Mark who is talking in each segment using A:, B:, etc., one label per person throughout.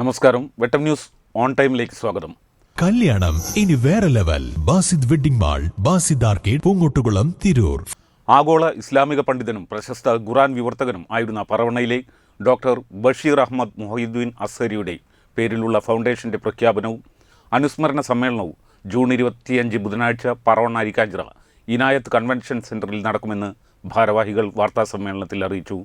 A: നമസ്കാരം. വെട്ടം news on ടൈമിലേക്ക് സ്വാഗതം.
B: കല്യാണം ഇനി വേറെ level. Basid wedding mall Basid arcade Poonkottukulam Tirur.
A: ആഗോള ഇസ്ലാമിക പണ്ഡിതനും പ്രശസ്ത ഖുറാൻ വിവർത്തകനും ആയിരുന്ന പറവണയിലെ ഡോക്ടർ ബഷീർ അഹമ്മദ് മൊഹീദ്ദീൻ അസരിയുടെ പേരിലുള്ള ഫൗണ്ടേഷന്റെ പ്രഖ്യാപനവും അനുസ്മരണ സമ്മേളനവും ജൂൺ ഇരുപത്തിയഞ്ച് ബുധനാഴ്ച പറവണ അരിക്കാഞ്ചിറ ഇനായത്ത് കൺവെൻഷൻ സെന്ററിൽ നടക്കുമെന്ന് ഭാരവാഹികൾ വാർത്താസമ്മേളനത്തിൽ അറിയിച്ചു.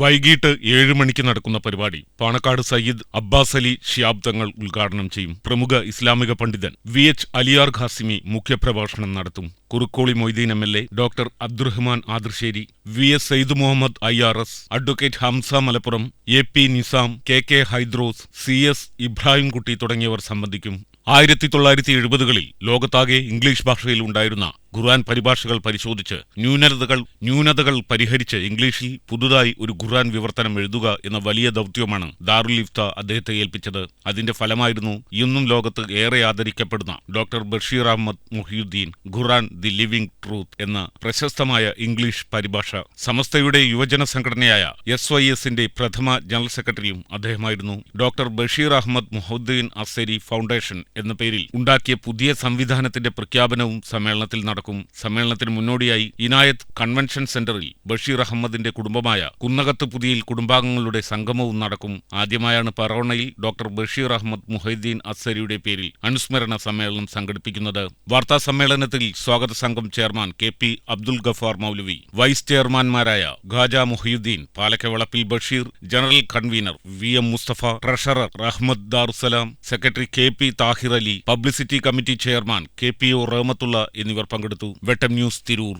C: വൈകിട്ട് ഏഴ് മണിക്ക് നടക്കുന്ന പരിപാടി പാണക്കാട് സയ്യിദ് അബ്ബാസ് അലി ഷിയാബ് തങ്ങൾ ഉദ്ഘാടനം ചെയ്യും. പ്രമുഖ ഇസ്ലാമിക പണ്ഡിതൻ വി എച്ച് അലിയാർ ഖാസിമി മുഖ്യപ്രഭാഷണം നടത്തും. Kurukkoli Moideen M L A doctor Abdurahman Adasseri V S Sayyid Muhammad I R S advocate Hamza Malappuram A P Nizam K K Hydros C S Ibrahimkutty തുടങ്ങിയവർ സംബന്ധിക്കും. ആയിരത്തി തൊള്ളായിരത്തി എഴുപതുകളിൽ ലോകത്താകെ ഇംഗ്ലീഷ് ഭാഷയിൽ ഉണ്ടായിരുന്ന ഖുർആൻ പരിഭാഷകൾ പരിശോധിച്ച് ന്യൂനതകൾ ന്യൂനതകൾ പരിഹരിച്ച് ഇംഗ്ലീഷിൽ പുതുതായി ഒരു ഖുർആൻ വിവർത്തനം എഴുതുക എന്ന വലിയ ദൗത്യമാണ് ദാറുൽ ഇഫ്ത അദ്ദേഹത്തെ ഏൽപ്പിച്ചത്. അതിന്റെ ഫലമായിരുന്നു ഇന്നും ലോകത്ത് ഏറെ ആദരിക്കപ്പെടുന്ന doctor Basheer Ahmed Muhiyuddin Quran the living truth എന്ന പ്രശസ്തമായ ഇംഗ്ലീഷ് പരിഭാഷ. സമസ്തയുടെ യുവജന സംഘടനയായ എസ് വൈ എസിന്റെ പ്രഥമ ജനറൽ സെക്രട്ടറിയും അദ്ദേഹമായിരുന്നു. ഡോക്ടർ ബഷീർ അഹമ്മദ് മുഹദ്ദീൻ അസരി ഫൗണ്ടേഷൻ എന്ന പേരിൽ ഉണ്ടാക്കിയ പുതിയ സംവിധാനത്തിന്റെ പ്രഖ്യാപനവും സമ്മേളനത്തിൽ നടക്കും. സമ്മേളനത്തിന് മുന്നോടിയായി ഇനായത്ത് കൺവെൻഷൻ സെന്ററിൽ ബഷീർ അഹമ്മദിന്റെ കുടുംബമായ കുന്നകത്ത് പുതിയിൽ കുടുംബാംഗങ്ങളുടെ സംഗമവും നടക്കും. ആദ്യമായാണ് പറോണയിൽ ഡോക്ടർ ബഷീർ അഹമ്മദ് മുഹൈദ്ദീൻ അസ്സരിയുടെ പേരിൽ അനുസ്മരണ സമ്മേളനം സംഘടിപ്പിക്കുന്നത്. വാർത്താ സമ്മേളനത്തിൽ സ്വാഗത സംഘം chairman K P Abdul Gaffar Moulavi vice ചെയർമാൻമാരായ Khaja Muhiyuddin Palakkavalappil Basheer general convener V M Musthafa treasurer Rahmad Darussalam secretary K P Thahir Ali publicity committee chairman K P O Rahmathulla എന്നിവർ പങ്കെടുത്തു വെട്ടം news Tirur.